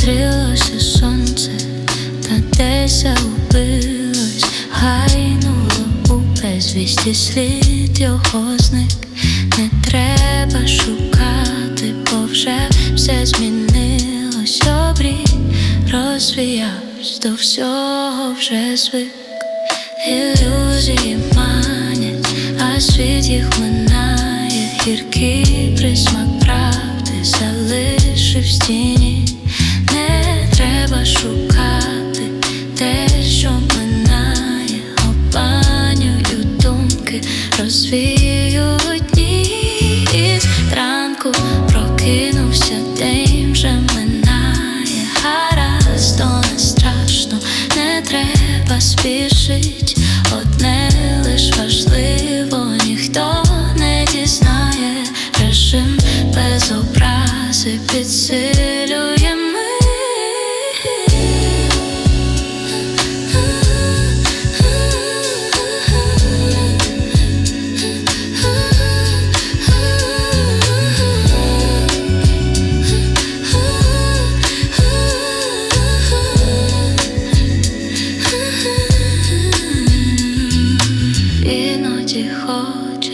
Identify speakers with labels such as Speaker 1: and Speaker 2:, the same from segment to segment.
Speaker 1: Зустрілося сонце, та десь убилось, гайнуло у безвісті слід його зник. Не треба шукати, бо вже все змінилось, обрі розвіявсь, до всього вже звик, ілюзії манять, а світ їх минає, гіркий присмак правди залишив в стіні. Шукати те, що минає, обманюють думки, розвіюють дні. І зранку прокинувся день вже минає, гаразд, то не страшно, не треба спішить, одне лиш важливо, ніхто не дізнає, режим без образи підсилює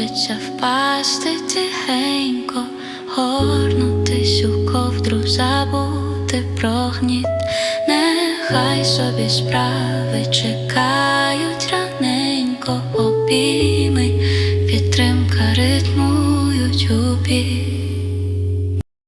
Speaker 1: хочеться впасти тихенько, горнутись у ковдру, забути про гніт, нехай собі справи чекають раненько, обійми, підтримка ритмують у бік.